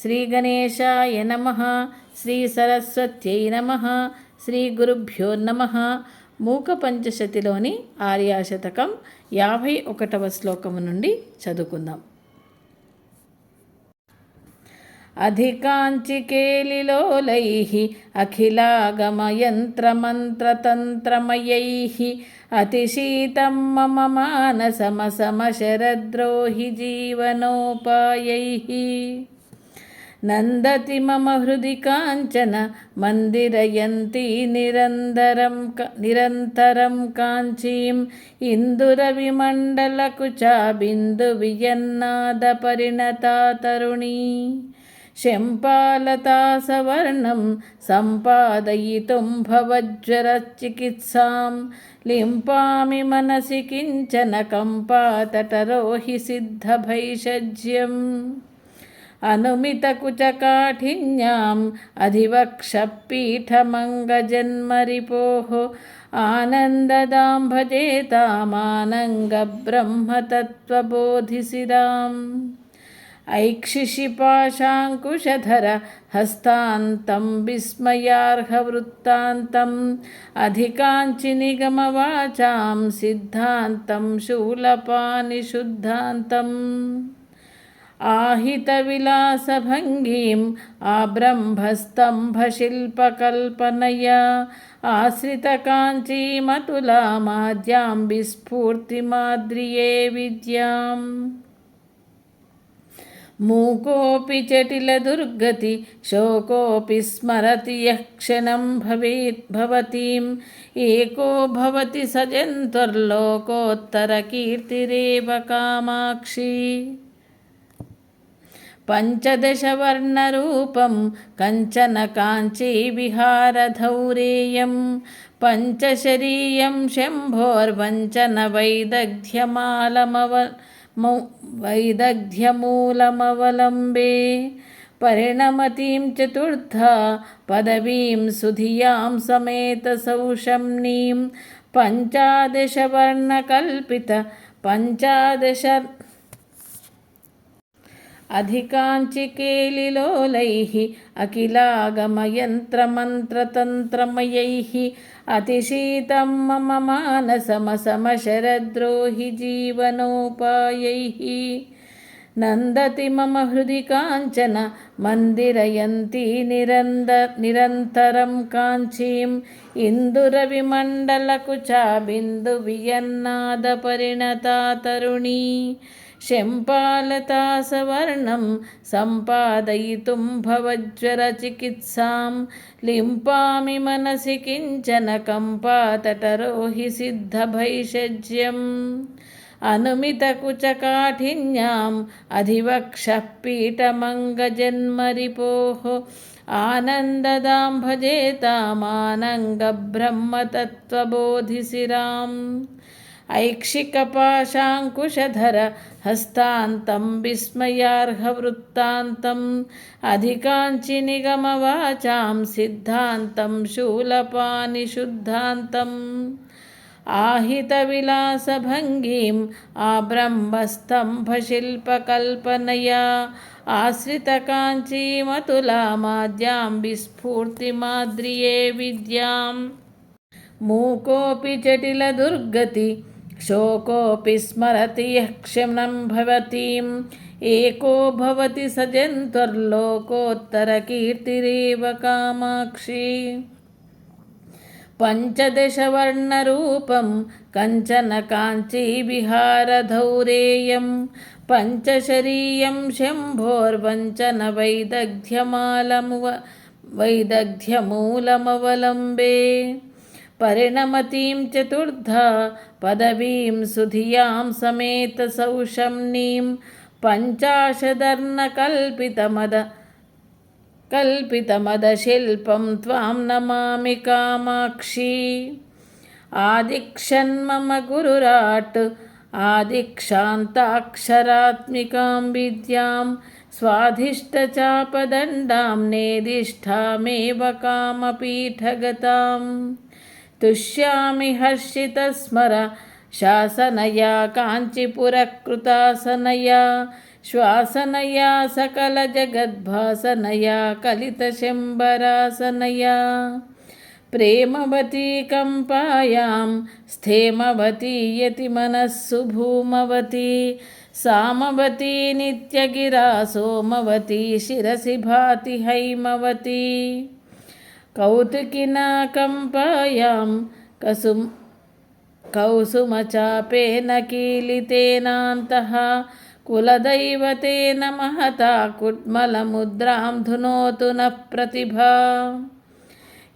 శ్రీ గణేశాయ నమ శ్రీ సరస్వత్యై నమ శ్రీ గురుభ్యో నమ మూక పంచశతిలోని ఆర్యాశతకం యాభై ఒకటవ శ్లోకము నుండి చదువుకుందాం अधिकाञ्चिकेलिलोलैः अखिलागमयन्त्रमन्त्रतन्त्रमयैः अतिशीतं मम मानसमसमशरद्रोहि जीवनोपायैः नन्दति मम हृदि काञ्चन मन्दिरयन्ती निरन्तरं निरन्तरं काञ्चीम् इन्दुरविमण्डलकुचा बिन्दुवियन्नादपरिणता तरुणी शम्पालतासवर्णं सम्पादयितुं भवज्वरचिकित्सां लिम्पामि मनसि किञ्चन कम्पातटरोहि सिद्धभैषज्यम् अनुमितकुचकाठिन्याम् अधिवक्षपीठमङ्गजन्मरिपोः आनन्ददां भजेतामानङ्गब्रह्मतत्त्वबोधिसिराम् ऐक्षिशिपाशाङ्कुशधर हस्तान्तं विस्मयार्हवृत्तान्तम् अधिकाञ्चिनिगमवाचां सिद्धान्तं शूलपानिशुद्धान्तम् आहितविलासभङ्गीम् आब्रह्मस्तम्भशिल्पकल्पनया आश्रितकाञ्चीमतुलामाद्यां विस्फूर्तिमाद्रिये विद्याम्। मूकोऽपि जटिलदुर्गति, शोकोऽपि स्मरति यः क्षणं भवेत् भवतीम्, एको भवति स कामाक्षी। पञ्चदशवर्णरूपं कञ्चन काञ्चीविहारधौरेयं पञ्चशरीयं शम्भोर्वञ्चनवैदग्ध्यमालमव मौ वैदग्ध्यमूलमवलम्बे परिणमतीं चतुर्था पदवीं सुधियां समेतसौषम्नीं पञ्चादशवर्णकल्पित पञ्चादश अधिकाञ्चिकेलिलोलैः अखिलागमयन्त्रमन्त्रतन्त्रमयैः अतिशीतं मम मानसमसमशरद्रोहि जीवनोपायैः नन्दति मम हृदि काञ्चन मन्दिरयन्ती निरन्द निरन्तरं काञ्चीम् इन्दुरविमण्डलकुचा बिन्दुवियन्नादपरिणता तरुणी शम्पालतासवर्णं सम्पादयितुं भवज्वरचिकित्सां लिम्पामि मनसि किञ्चन कम्पातटरोहि सिद्धभैषज्यम् अनुमितकुचकाठिन्याम् अधिवक्षः पीठमङ्गजन्मरिपोः आनन्ददां भजेतामानङ्गब्रह्मतत्त्वबोधिसिराम् ऐक्षिकपाशाङ्कुशधर हस्तान्तं विस्मयार्हवृत्तान्तम् अधिकाञ्चिनिगमवाचां सिद्धान्तं शूलपानिशुद्धान्तम् आहितविलासभङ्गीम् आब्रह्मस्तम्भशिल्पकल्पनया आश्रितकाञ्चीमतुलामाद्यां विस्फूर्तिमाद्रिये विद्याम् मूकोऽपि जटिलदुर्गति शोकोऽपि स्मरति यः क्षमं भवतीम् एको भवति स जन्तुर्लोकोत्तरकीर्तिरेव कामाक्षी पञ्चदशवर्णरूपं कञ्चन काञ्चीविहारधौरेयं पञ्चशरीयं शम्भोर्वञ्चनवैदग्ध्यमालमुव वैदग्ध्यमूलमवलम्बे परिणमतीं चतुर्धा पदवीं सुधियां समेतसौषम्नीं पञ्चाशदर्णकल्पितमद कल्पितमदशिल्पं त्वां नमामि कामाक्षी आदिक्षन्मम गुरुराट् आदिक्षान्ताक्षरात्मिकां विद्यां स्वाधिष्ठचापदण्डां नेदिष्ठामेव कामपीठगताम् तुष्यामि हर्षितस्मर शासनया काञ्चिपुरकृतासनया श्वासनया सकलजगद्भासनया कलितशम्बरासनया प्रेमवती कम्पायां स्थेमवती यतिमनः सुभूमवती सामवती नित्यगिरा सोमवती शिरसि भाति हैमवती कौतुकिना कम्पायां कसुं कौसुमचापेन कीलितेनान्तः कुलदैवतेन महता कुड्मलमुद्रां धुनोतु नः प्रतिभा।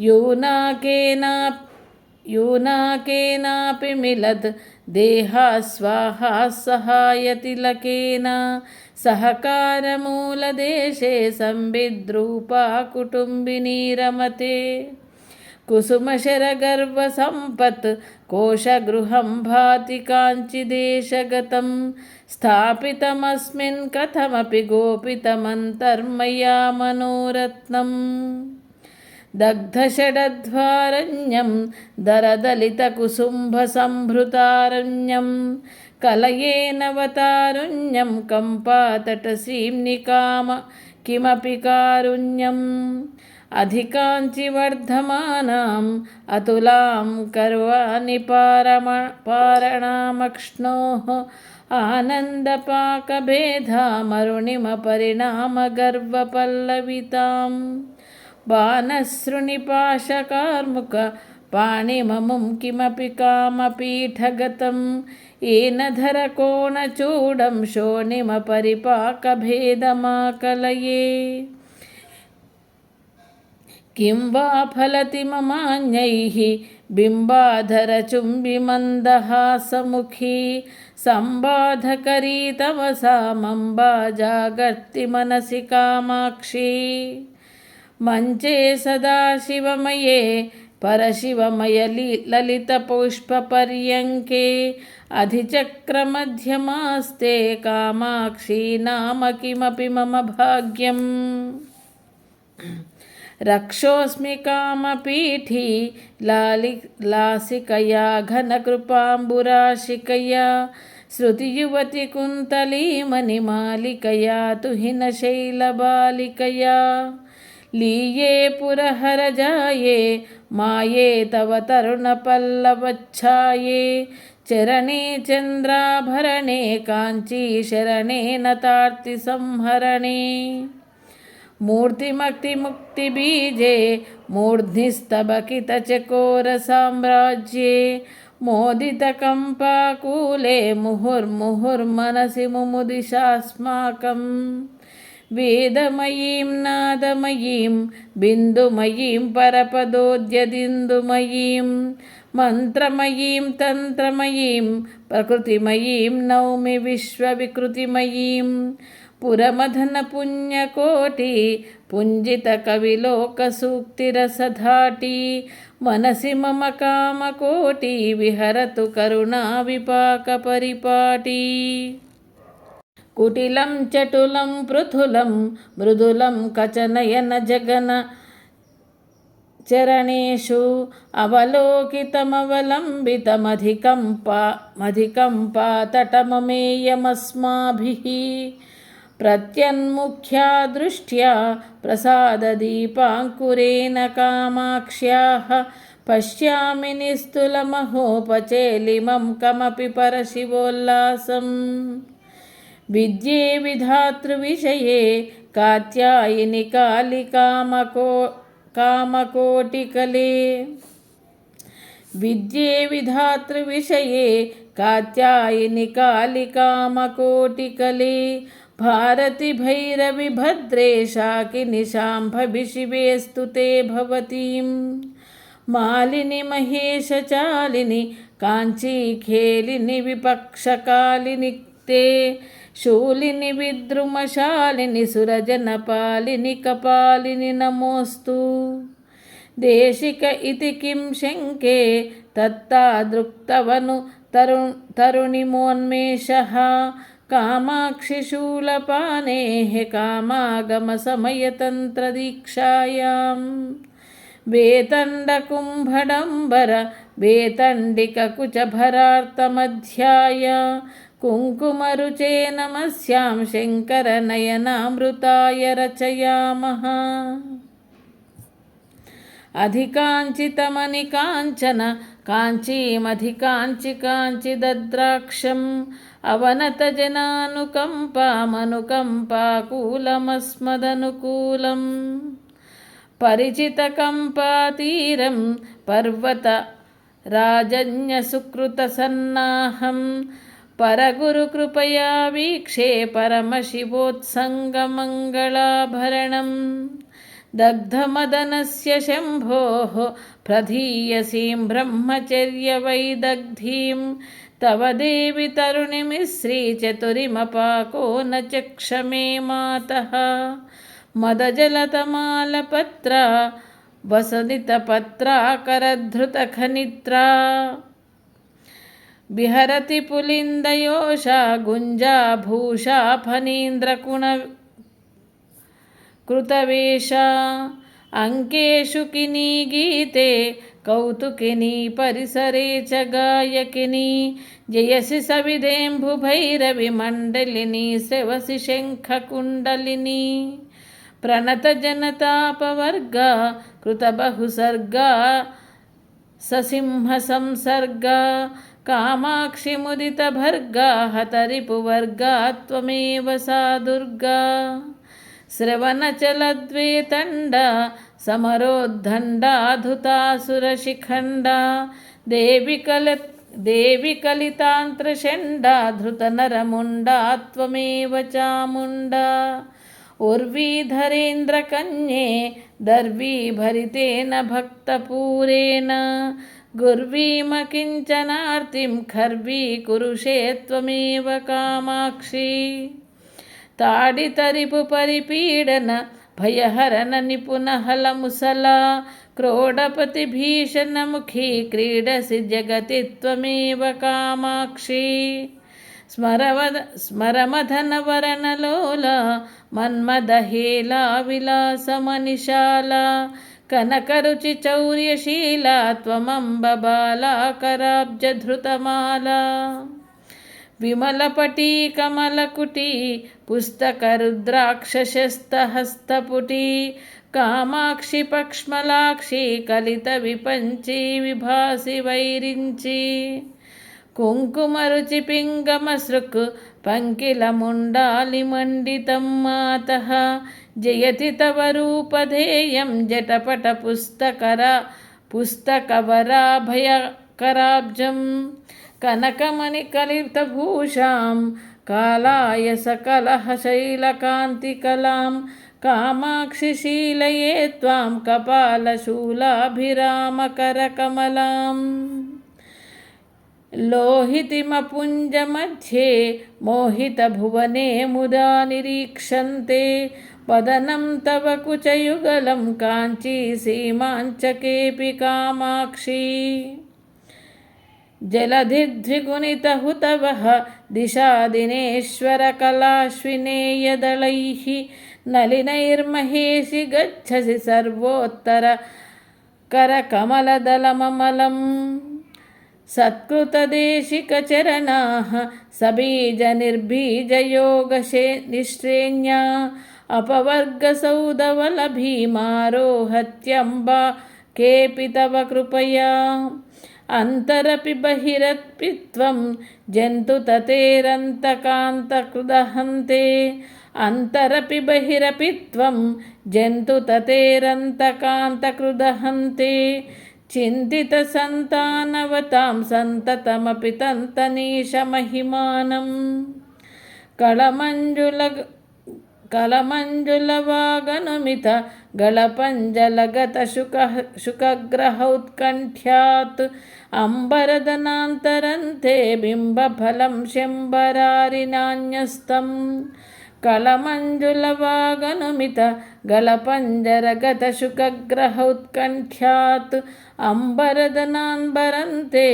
यूनाकेना यूनाकेनापि मिलद् देहा स्वाहा सहायतिलकेन सहकारमूलदेशे संविद्रूपा कुटुम्बिनी रमते कुसुमशरगर्वसम्पत् कोशगृहं भाति काञ्चिदेशगतं स्थापितमस्मिन् कथमपि गोपितमन्तर्मया मनोरत्नम् దగ్ధషడధ్వారణ్యం దరదలితకుసుంభసంభృతారణ్యం కలయేనవతారుణ్యం కంపాతటసీమ్ని కామ కిమపి కారుణ్యం అధికాంచివర్ధమానాం అతులాం కర్వాణి పారమ పారణామక్ష్ణో ఆనందపాకభేధామరుణిమ పరిణామ बाणसृणिपाशकार्मुक पाणिममुं किमपि कामपीठगतं येन धरकोणचूडं शोणिमपरिपाकभेदमाकलये किं वा फलति ममान्यैः बिम्बाधरचुम्बिमन्दहासमुखी संबाधकरी तव सा मम्बा जागर्ति मनसि कामाक्षी మంచే సదాశివమయే పరశివమయలి లలితపుష్పపర్యంకే అధిచక్రమధ్యమాస్తే కామాక్షి నామ కిమపి మమ భాగ్యం. రక్షోస్మి కామపీఠీ లాలి లాసికయా ఘనకృపాంబురాశికయా. శృతియువతి కుంతలీమణిమాలికయా తుహినశైలబాలికయా तुहिनशैलबालिकया लीये पुरहरजाये माये तव तरुणपल्लवच्छाये चरणे चन्द्राभरणे काञ्चीशरणे नतार्तिसंहरणे मूर्तिमक्तिमुक्तिबीजे मूर्ध्निस्तबकितचकोरसाम्राज्ये मोदितकम्पाकूले मुहुर्मुहुर्मनसि मुमुदिशास्माकम् వేదమయీం నాదమయీం బిందుమయీం పరపదోద్యదిందుమయీం మంత్రమయీం తంత్రమయీం ప్రకృతిమయీం నౌమి విశ్వవికృతిమయీం పురమధన పుణ్యకోటి పుంజిత కవిలోక సూక్తిరసధాటి మనసి మమ కామకోటి విహరతు కరుణా విపాక పరిపాటి. కుటిలం చటులం పృథులం మృదులం కచనయన జగన చరణేషు అవలోకితమవలంబితమధికం పా మధికం పాతటమమేయమస్మాభిः. ప్రత్యన్ముఖ్యా దృష్ట్యా ప్రసాదదీపాంకురేణ కామాక్ష్యా. పశ్యామి నిస్తులమహోపచేలిమం కమపి పరశివోల్లాసం. విద్యే విధాతృవిషయే కాత్యాయని కాళికామకో కామకోటికలే. విద్యే విధాతృవిషయే కాత్యాయని కాళికామకోటికలే. భారతి భైరవి భద్రే శాకిని శాంభవిశివే స్తుతే భవతీం. మాలిని మహేషచాలిని కాంచీఖేలిని విపక్షకాలిని తే. శూలిని విద్రుమశాలిని సురజన పాలిని కపాలిని నమోస్తు. దేశిక ఇతి కిం శంకే తత్తాదృక్తవను తరు తరుణిమోన్మేష కామాక్షి శూలపానే కామాగమ సమయతంత్రదీక్షాయాం వేతండకుంభడంబర వేతండికకుచభరార్థమధ్యాయ కుంకుమరుచే నమస్యాం శంకర నయనామృతాయ రచయామః అధికాంచితమని కాంచన కాంచీమధికాంచి కాంచిదద్రాక్షం అవనతజనానుకంపామనుకంపాకూలమస్మదనుకూలం పరిచితకంపాతీరం పర్వత రాజన్యసుకృతసన్నాహం परगुरुकृपया वीक्षे परमशिवोत्सङ्गमङ्गलाभरणम् दग्धमदनस्य शम्भोः प्रधीयसीं ब्रह्मचर्यवैदग्धीं तव देवि तरुणिमिश्रीचतुरिमपाको न चक्षमे मातः मदजलतमालपत्रा वसनितपत्राकरधृतखनित्रा ಬಿಹರತಿ ಪುಲಿಂದಯೋಷ ಗುಂಜಾ ಭೂಷಾ ಫನೀಂದ್ರಕುಣ ಕೃತವೇಷ ಅಂಕೇಶು ಕಿನಿ ಗೀತೆ ಕೌತುಕಿನಿ ಪರಿಸರೇ ಚ ಗಾಯಕಿನಿ ಜಯಸಿ ಸವಿದೇಂಭುಭೈರವಿ ಮಂಡಲಿನಿ ಸೆವಸಿ ಶಂಖಕುಂಡಲಿನಿ ಪ್ರಣತ ಜನತಾಪವರ್ಗ ಕೃತಬಹುಸರ್ಗ ಸಸಿಂಹ ಸಂಸರ್ಗ मुदितभर्गा हतरिपुवर्गा त्वमेव सा दुर्गा श्रवणचलद्वेतण्डा समरोद्धण्डाधुतासुरशिखण्डा देवि कल देवि कलितान्त्रषण्डा धृतनरमुण्डा त्वमेव चामुण्डा उर्वीधरेन्द्रकन्ये दर्वीभरितेन भक्तपूरेण गुर्वीमकिञ्चनार्तिं खर्वीकुरुषे त्वमेव कामाक्षी ताडितरिपुपरिपीडन भयहरणनिपुनहलमुसला क्रोडपतिभीषणमुखी क्रीडसि जगति त्वमेव कामाक्षी स्मरवद स्मरमधनवरणलोला मन्मदहेला विलासमनिशाला కనకరుచి చౌర్యశీల త్వమంబ బాలాకరాబ్జధృతమాల విమలపటీ కమలకుటీ పుస్తకరుద్రాక్షశస్తహస్తపుటీ కామాక్షి పక్ష్మలాక్షి కలిత విపంచి విభాసి వైరించి కుంకుమరుచి పింగమ సృక్ पङ्किलमुण्डालिमण्डितम्मातः जयति तव रूपधेयं जटपटपुस्तकर पुस्तकवराभयकराब्जं कनकमणिकलितभूषां कालाय सकलहशैलकान्तिकलां कामाक्षिशीलये त्वां कपालशूलाभिरामकरकमलाम् लोहितिमपुञ्जमध्ये मोहितभुवने मुदा निरीक्षन्ते वदनं तव कुचयुगलं काञ्चीसीमाञ्चकेऽपि कामाक्षी जलधिद्विगुणितहुतवः दिशादिनेश्वरकलाश्विनेयदलैः नलिनैर्महेशि गच्छसि सर्वोत्तर करकमलदलममलम् सत्कृतदेशिकचरणाः सबीजनिर्बीजयोगशे निःश्रेण्या अपवर्गसौदवलभीमारोहत्यम्बा केऽपि तव कृपया अन्तरपि बहिरपि त्वं जन्तुततेरन्तकान्तकृदहन्ते अन्तरपि बहिरपि त्वं जन्तुततेरन्तकान्तकृदहन्ते चिन्तितसन्तानवतां सन्ततमपि तन्तनीशमहिमानं कळमञ्जुल कलमञ्जुलवागनुमित गलपञ्जलगतशुक शुकग्रहौत्कण्ठ्यात् अम्बरदनान्तरन्ते बिम्बफलं शम्बरारिनान्यस्तं कलमञ्जुलवागनुमित गलपञ्जरगतशुकग्रहौत्कण्ठ्यात् अम्बरदनान्बरन्ते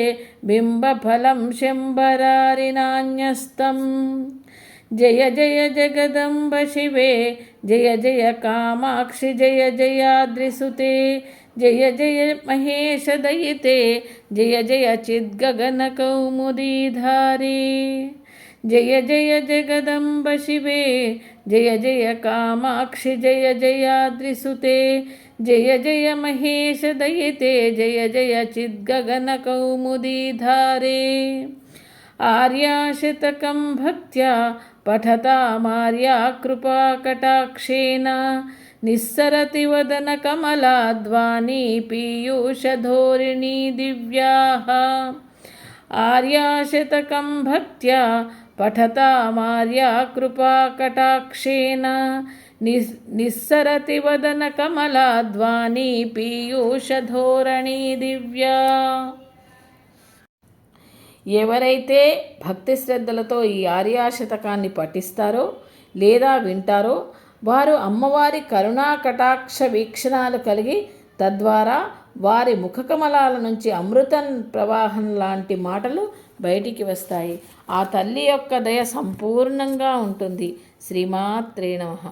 बिम्बफलं शम्बरारिनान्यस्तम् जय जय जगदम्ब शिवे जय जय कामाक्षि जय जयाद्रिसुते जय जय महेशदयिते जय जय चिद्गगनकौमुदीधारे जय जय जगदम्ब शिवे, जय जय कामाक्षि, जय जयाद्रिसुते जय जय महेश दयिते, जय जय चिद्गगनकौमुदीधारे आर्याशतकं भक्त्या पठतामार्या कृपाकटाक्षेन निःसरति वदनकमलाद्वानी पीयूषधोरिणी दिव्याः। आर्याशतकं भक्त्या पठतामार्या कृपाकटाक्षेण निस् निस्सरति वदनकमलाद्वानी पीयूषधोरणी दिव्या ఎవరైతే భక్తి శ్రద్ధలతో ఈ ఆర్యాశతకాన్ని పఠిస్తారో లేదా వింటారో వారు అమ్మవారి కరుణా కటాక్ష వీక్షణాలు కలిగి తద్వారా వారి ముఖకమలాల నుంచి అమృతం ప్రవాహం లాంటి మాటలు బయటికి వస్తాయి ఆ తల్లి యొక్క దయ సంపూర్ణంగా ఉంటుంది. శ్రీమాత్రే నమః.